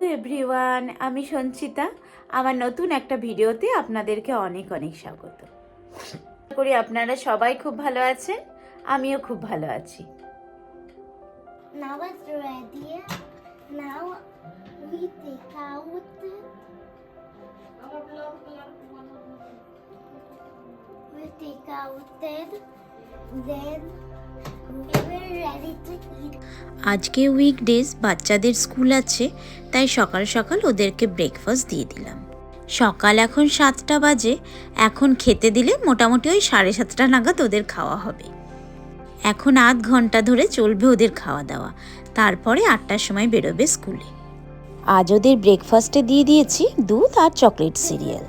Everyone, আমি সঞ্চিতা। আমার নতুন একটা ভিডিওতে আপনাদেরকে অনেক অনেক স্বাগত। করি আপনারা সবাই খুব ভালো আছেন, আমিও খুব ভালো আছি। Now we we're ready to eat. আজকে উইকডেজ বাচ্চাদের স্কুল আছে, তাই সকাল সকাল ওদেরকে ব্রেকফাস্ট দিয়ে দিলাম। সকাল এখন সাতটা বাজে, এখন খেতে দিলে মোটামুটি ওই সাড়ে সাতটা নাগাদ ওদের খাওয়া হবে। এখন আধ ঘণ্টা ধরে চলবে ওদের খাওয়া দাওয়া, তারপরে আটটার সময় বেরোবে স্কুলে আজ ওদের ব্রেকফাস্টে দিয়ে দিয়েছি দুধ আর চকলেট সিরিয়াল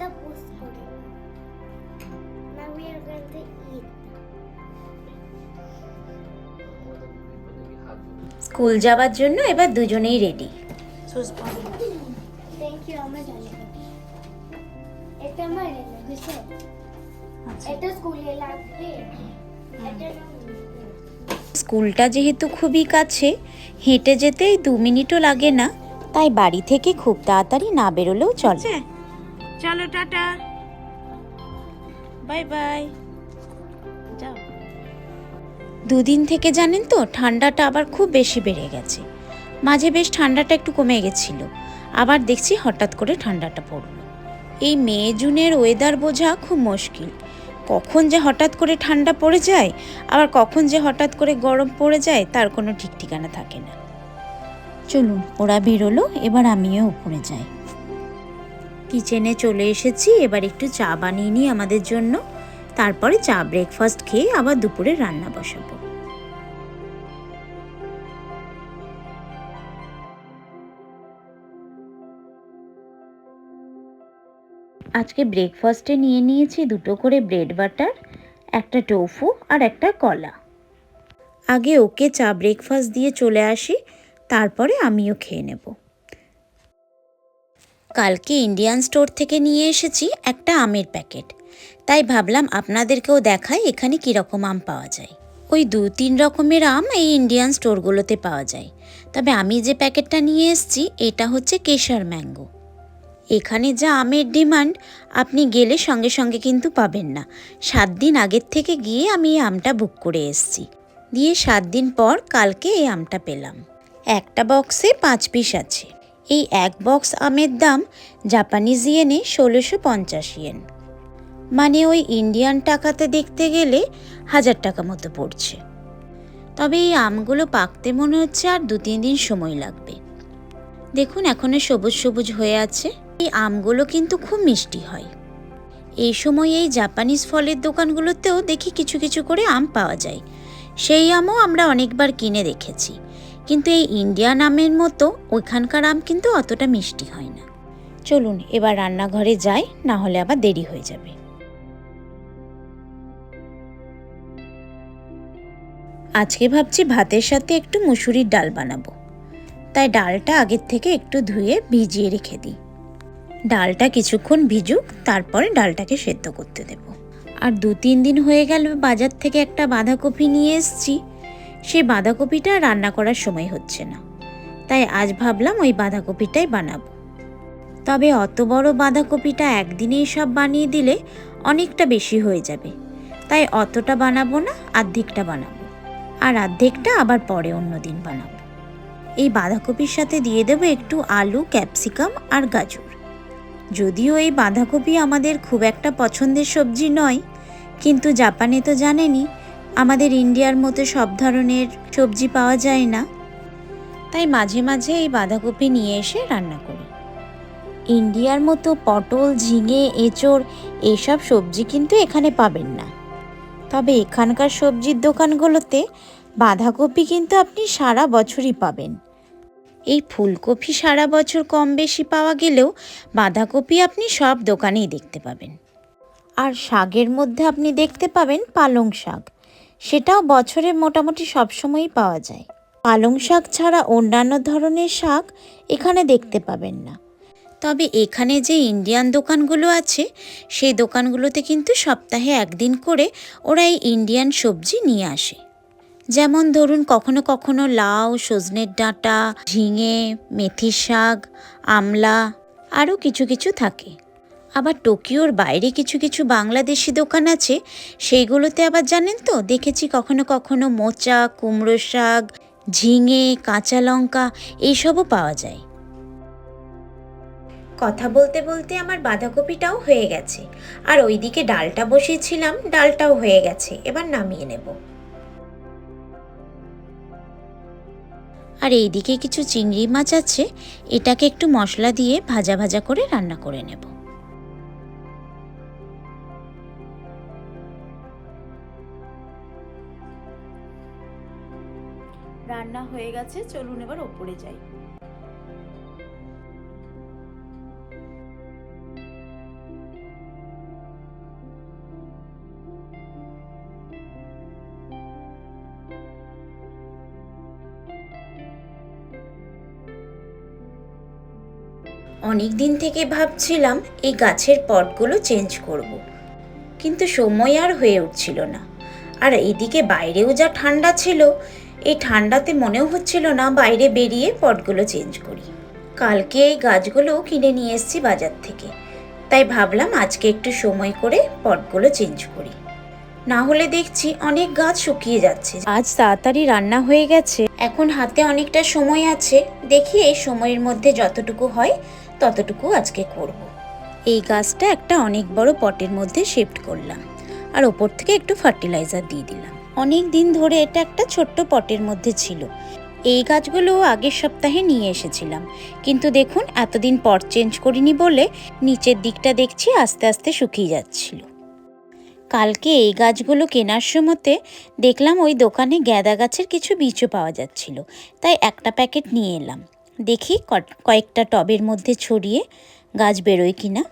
স্কুল যাওয়ার জন্য এবার দুজনেই রেডি না স্কুলটা যেহেতু খুবই কাছে হেঁটে যেতেই দু মিনিটও লাগে না তাই বাড়ি থেকে খুব তাড়াতাড়ি না বেরোলেও চলে। চলো টাটা। Bye bye. যাও। দুদিন থেকে জানেন তো, ঠান্ডাটা আবার খুব বেশি বেড়ে গেছে। মাঝে বেশ ঠান্ডাটা একটু কমে গেছিল। আবার দেখছি হঠাৎ করে ঠান্ডাটা পড়ল। এই মে, জুনের ওয়েদার বোঝা খুব মুশকিল। কখন যে হঠাৎ করে ঠান্ডা পড়ে যায়, আবার কখন যে হঠাৎ করে গরম পড়ে যায়, তার কোনো ঠিক ঠিকানা থাকে না। চলুন, ওরা বেরোলো, এবার আমিও উপরে যাই। কিচেনে চলে এসেছি, এবার একটু চা বানিয়ে নিই আমাদের জন্য। তারপরে চা ব্রেকফাস্ট খেয়ে আবার দুপুরে রান্না বসাবো। আজকে ব্রেকফাস্টে নিয়ে নিয়েছি দুটো করে ব্রেড বাটার একটা টোফু আর একটা কলা। আগে ওকে চা ব্রেকফাস্ট দিয়ে চলে আসি, তারপরে আমিও খেয়ে নেব। কালকে ইন্ডিয়ান স্টোর থেকে নিয়ে এসেছি একটা আমের প্যাকেট তাই ভাবলাম আপনাদেরকেও দেখাই এখানে কীরকম আম পাওয়া যায়। ওই দু তিন রকমের আম এই ইন্ডিয়ান স্টোরগুলোতে পাওয়া যায়। তবে আমি যে প্যাকেটটা নিয়ে এসেছি, এটা হচ্ছে কেশর ম্যাঙ্গো। এখানে যা আমের ডিমান্ড, আপনি গেলে সঙ্গে সঙ্গে কিন্তু পাবেন না। সাত দিন আগের থেকে গিয়ে আমি এই আমটা বুক করে এসেছি। দিয়ে সাত দিন পর কালকে এই আমটা পেলাম। একটা বক্সে পাঁচ পিস আছে। এই এক বক্স আমের দাম জাপানিজ ইয়েনে ষোলোশো পঞ্চাশ ইয়েন মানে ওই ইন্ডিয়ান টাকাতে দেখতে গেলে হাজার টাকা মতো পড়ছে। তবে এই আমগুলো পাকতে মনে হচ্ছে আর দু তিন দিন সময় লাগবে। দেখুন এখনও সবুজ সবুজ হয়ে আছে। এই আমগুলো কিন্তু খুব মিষ্টি হয়। এই সময় এই জাপানিজ ফলের দোকানগুলোতেও দেখি কিছু কিছু করে আম পাওয়া যায়। সেই আমও আমরা অনেকবার কিনে দেখেছি। কিন্তু এই ইন্ডিয়ান আমের মতো ওইখানকার আম কিন্তু অতটা মিষ্টি হয় না। চলুন এবার রান্নাঘরে যাই, না হলে আবার দেরি হয়ে যাবে। আজকে ভাবছি ভাতের সাথে একটু মুসুরির ডাল বানাবো। তাই ডালটা আগের থেকে একটু ধুয়ে ভিজিয়ে রেখে দিই। ডালটা কিছুক্ষণ ভিজুক, তারপরে ডালটাকে সেদ্ধ করতে দেব। আর দু তিন দিন হয়ে গেল, বাজার থেকে একটা বাঁধাকপি নিয়ে এসেছি। সেই বাঁধাকপিটা রান্না করার সময় হচ্ছে না। তাই আজ ভাবলাম ওই বাঁধাকপিটাই বানাবো। তবে অত বড় বাঁধাকপিটা একদিনেই সব বানিয়ে দিলে অনেকটা বেশি হয়ে যাবে। তাই অতটা বানাবো না অর্ধেকটা বানাবো। আর অর্ধেকটা আবার পরে অন্য দিন বানাবো। এই বাঁধাকপির সাথে দিয়ে দেবো একটু আলু, ক্যাপসিকাম আর গাজর। যদিও এই বাঁধাকপি আমাদের খুব একটা পছন্দের সবজি নয়, কিন্তু জাপানে তো জানেনই, আমাদের ইন্ডিয়ার মতো সব ধরনের সবজি পাওয়া যায় না। তাই মাঝে মাঝে এই বাঁধাকপি নিয়ে এসে রান্না করি। ইন্ডিয়ার মতো পটল, ঝিঙে, এঁচড় এইসব সবজি কিন্তু এখানে পাবেন না। তবে এখানকার সবজির দোকানগুলোতে বাঁধাকপি কিন্তু আপনি সারা বছরই পাবেন। এই ফুলকপি সারা বছর কম বেশি পাওয়া গেলেও বাঁধাকপি আপনি সব দোকানেই দেখতে পাবেন। আর শাকের মধ্যে আপনি দেখতে পাবেন পালং শাক। সেটাও বছরে মোটামুটি সবসময়ই পাওয়া যায়। পালং শাক ছাড়া অন্যান্য ধরনের শাক এখানে দেখতে পাবেন না। তবে এখানে যে ইন্ডিয়ান দোকানগুলো আছে, সেই দোকানগুলোতে কিন্তু সপ্তাহে একদিন করে ওরা এই ইন্ডিয়ান সবজি নিয়ে আসে। যেমন ধরুন, কখনো কখনো লাউ, সজনের ডাঁটা, ঝিঙে মেথি শাক, আমলা, আরও কিছু কিছু থাকে। আবার টোকিওর বাইরে কিছু কিছু বাংলাদেশি দোকান আছে, সেইগুলোতে আবার জানেন তো? দেখেছি কখনো কখনো মোচা কুমড়ো শাক, ঝিঙে, কাঁচা লঙ্কা, এইসবও পাওয়া যায়। কথা বলতে বলতে আমার বাঁধাকপিটাও হয়ে গেছে। আর ওইদিকে ডালটা বসিয়েছিলাম, ডালটাও হয়ে গেছে। এবার নামিয়ে নেব। আর এইদিকে কিছু চিংড়ি মাছ আছে, এটাকে একটু মশলা দিয়ে ভাজা ভাজা করে রান্না করে নেব। রান্না হয়ে গেছে, চলুন এবার ওপরে যাই। অনেক দিন থেকে ভাবছিলাম এই গাছের পটগুলো চেঞ্জ করব। কিন্তু সময় আর হয়ে উঠছিল না। আর এদিকে বাইরেও যা ঠান্ডা ছিল, এই ঠান্ডাতে মনেও হচ্ছিল না বাইরে বেরিয়ে পটগুলো চেঞ্জ করি। কালকে এই গাছগুলো কিনে নিয়ে এসেছি বাজার থেকে। তাই ভাবলাম আজকে একটু সময় করে পটগুলো চেঞ্জ করি। না হলে দেখছি অনেক গাছ শুকিয়ে যাচ্ছে। আজ তাড়াতাড়ি রান্না হয়ে গেছে। এখন হাতে অনেকটা সময় আছে। দেখি এই সময়ের মধ্যে যতটুকু হয় ততটুকু আজকে করব। এই গাছটা একটা অনেক বড় পটের মধ্যে শিফট করলাম। আর ওপর থেকে একটু ফার্টিলাইজার দিয়ে দিলাম। অনেক দিন ধরে এটা একটা ছোট্ট পটের মধ্যে ছিল। এই গাছগুলো আগের সপ্তাহে নিয়ে এসেছিলাম। কিন্তু দেখুন, এতদিন পট চেঞ্জ করিনি বলে নিচের দিকটা দেখছি আস্তে আস্তে শুকিয়ে যাচ্ছিল। কালকে এই গাছগুলো কেনার সময়তে দেখলাম ওই দোকানে গ্যাদা গাছের কিছু বীজও পাওয়া যাচ্ছিল। তাই একটা প্যাকেট নিয়ে এলাম। দেখি ক- কয়েকটা টবের মধ্যে ছড়িয়ে গাছ বেরোয় কিনা।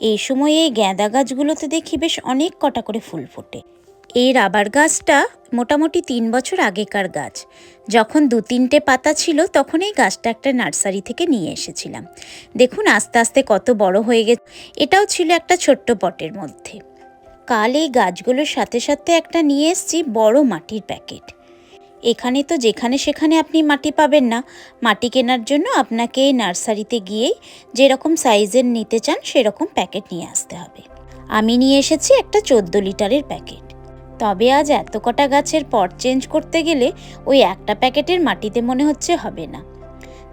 এই সময় এই গ্যাদা গাছগুলোতে দেখি বেশ অনেক কটা করে ফুল ফোটে। এই রাবার গাছটা মোটামুটি তিন বছর আগেকার গাছ। যখন দু তিনটে পাতা ছিল, তখন এই গাছটা একটা নার্সারি থেকে নিয়ে এসেছিলাম। দেখুন আস্তে আস্তে কত বড় হয়ে গেছে। এটাও ছিল একটা ছোট্ট পটের মধ্যে। কাল এই গাছগুলোর সাথে সাথে একটা নিয়ে এসেছি বড় মাটির প্যাকেট। এখানে তো যেখানে সেখানে আপনি মাটি পাবেন না। মাটি কেনার জন্য আপনাকে নার্সারিতে গিয়েই যেরকম সাইজের নিতে চান সেরকম প্যাকেট নিয়ে আসতে হবে। আমি নিয়ে এসেছি একটা চোদ্দ লিটারের প্যাকেট। তবে আজ এত কটা গাছের পট চেঞ্জ করতে গেলে ওই একটা প্যাকেটের মাটিতে মনে হচ্ছে হবে না।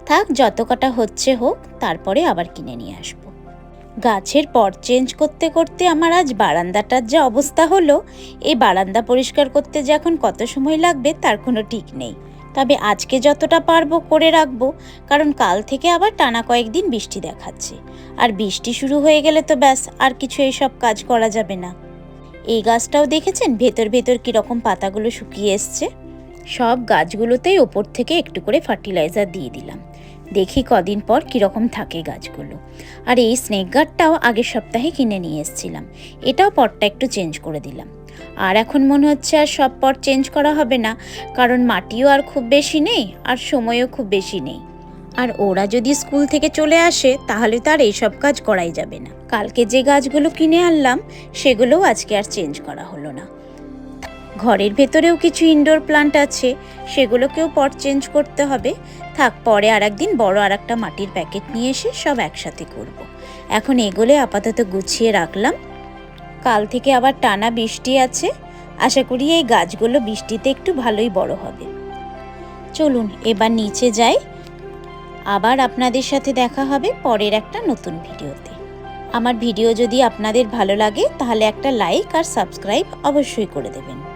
থাক, যত কটা হচ্ছে হোক, তারপরে আবার কিনে নিয়ে আসব। গাছের পট চেঞ্জ করতে করতে আমার আজ বারান্দাটার যা অবস্থা হলো এই বারান্দা পরিষ্কার করতে যে এখন কত সময় লাগবে তার কোনো ঠিক নেই। তবে আজকে যতটা পারব করে রাখব, কারণ কাল থেকে আবার টানা কয়েকদিন বৃষ্টি দেখাচ্ছে। আর বৃষ্টি শুরু হয়ে গেলে তো ব্যাস, আর কিছু এইসব কাজ করা যাবে না। এই গাছটাও দেখেছেন ভেতর ভেতর কীরকম পাতাগুলো শুকিয়ে এসছে? সব গাছগুলোতেই ওপর থেকে একটু করে ফার্টিলাইজার দিয়ে দিলাম। দেখি কদিন পর কীরকম থাকে গাছগুলো। আর এই স্নেক গার্ডটাও আগের সপ্তাহে কিনে নিয়ে এসেছিলাম। এটাও পটটা একটু চেঞ্জ করে দিলাম। আর এখন মনে হচ্ছে আর সব পট চেঞ্জ করা হবে না, কারণ মাটিও আর খুব বেশি নেই, আর সময়ও খুব বেশি নেই। আর ওরা যদি স্কুল থেকে চলে আসে, তাহলে তার এইসব কাজ করাই যাবে না। কালকে যে গাছগুলো কিনে আনলাম, সেগুলোও আজকে আর চেঞ্জ করা হলো না। ঘরের ভেতরেও কিছু ইনডোর প্লান্ট আছে, সেগুলোকেও পট চেঞ্জ করতে হবে। থাক, পরে আর একদিন বড় আর একটা মাটির প্যাকেট নিয়ে এসে সব একসাথে করব। এখন এগুলো আপাতত গুছিয়ে রাখলাম। কাল থেকে আবার টানা বৃষ্টি আছে। আশা করি এই গাছগুলো বৃষ্টিতে একটু ভালোই বড় হবে। চলুন, এবার নিচে যাই। আবার আপনাদের সাথে দেখা হবে পরের একটা নতুন ভিডিওতে। আমার ভিডিও যদি আপনাদের ভালো লাগে, তাহলে একটা লাইক আর সাবস্ক্রাইব অবশ্যই করে দেবেন।